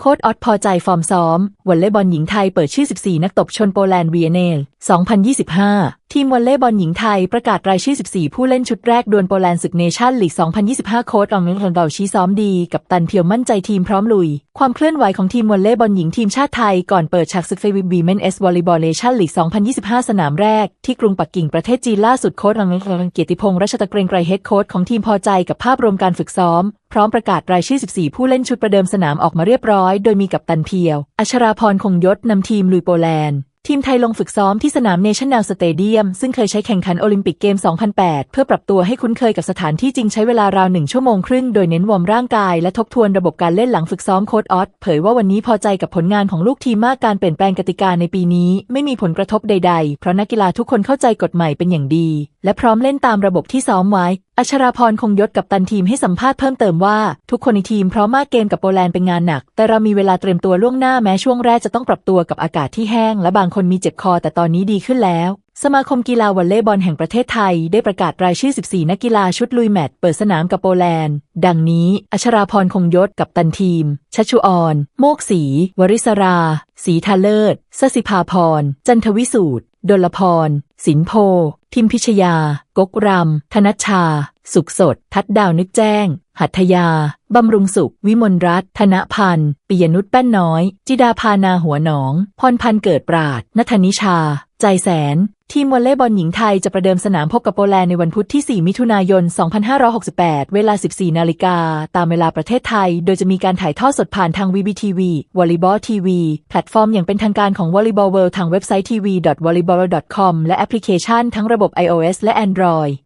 โค้ดออดพอใจฟอร์มซ้อมวอลเลย์บอลหญิงไทยเปิดชื่อ 14 นักตบชนโปแลนด์เวียเนล 2025 ทีมวอลเลย์บอลหญิงไทยประกาศรายชื่อ 14 ผู้เล่นชุดแรกดวลโปแลนด์ศึกเนชั่นลีก 2025 โค้ดอองเลนดอชี้ซ้อมดี กับตันเพียวมั่นใจทีมพร้อมลุย ความเคลื่อนไหวของทีมวอลเลย์บอลหญิงทีมชาติไทยก่อนเปิดฉากศึกเฟวิบีเมนเอสวอลเลย์บอลเนชั่นลีก 2025 สนามแรก ที่กรุงปักกิ่งประเทศจีนล่าสุดโค้ดอองเลนเกียรติพงษ์รัชตะเกรงไกรเฮดโค้ดของทีมพอใจกับภาพรวมการฝึกซ้อมพร้อมประกาศรายชื่อ 14 ผู้เล่นชุดประเดิมสนามออกมาเรียบร้อย โดยมีกัปตันเพียว อัชราพรคงยศนำทีมลุยโปแลนด์ ทีมไทยลงฝึกซ้อมที่สนามเนชั่นแนลสเตเดียมซึ่งเคยใช้แข่งขันโอลิมปิกเกม 2008 เพื่อปรับตัวให้คุ้นเคยกับสถานที่จริงใช้เวลาราวหนึ่งชั่วโมงครึ่งโดยเน้นวอร์มร่างกายและทบทวนระบบการเล่นหลังฝึกซ้อมโค้ดออสเผยว่าวันนี้พอใจกับผลงานของลูกทีมมากการเปลี่ยนแปลงกติกาในปีนี้ ไม่มีผลกระทบใด ๆ เพราะนักกีฬาทุกคนเข้าใจกฎใหม่เป็นอย่างดี และพร้อมเล่นตามระบบที่ซ้อมไว้ อัชราพรคงยศกับตันทีมให้สัมภาษณ์เพิ่มเติมว่า ทุกคนในทีมพร้อมมากเกมกับโปแลนด์เป็นงานหนัก แต่เรามีเวลาเตรียมตัวล่วงหน้าแม้ช่วงแรกจะต้องปรับตัวกับอากาศที่แห้ง และบางคนมีเจ็บคอแต่ตอนนี้ดีขึ้นแล้ว สมาคมกีฬาวอลเลย์บอลแห่งประเทศไทย ได้ประกาศรายชื่อ 14 นักกีฬาชุดลุยแมตช์เปิดสนามกับโปแลนด์ ดังนี้ อัชราพรคงยศกับตันทีม ชัชชุออน โมกศรีวริศราศรีทาเลิศสสิภาพร จันทวิสูตรดลพร สินโพ ทิมพิชยา กกรำธนชา สุขสด ทัดดาวนึกแจ้ง หัตถยา บำรุงสุข วิมลรัตน์ธนพันธ์ปิยนุชแป้นน้อย จิดาพานาหัวหนอง พรพันธ์เกิดปราดนัทนิชา ใจแสน ทีมวอลเลย์บอลหญิงไทยจะประเดิมสนามพบกับโปแลนด์ในวันพุธที่ 4 มิถุนายน 2568 เวลา 14 นาฬิกา ตามเวลาประเทศไทย โดยจะมีการถ่ายทอดสดผ่านทาง VBTV Volleyball TV แพลตฟอร์มอย่างเป็นทางการของ Volleyball World ทางเว็บไซต์ tv.volleyball.com และแอปพลิเคชันทั้งระบบ iOS และ Android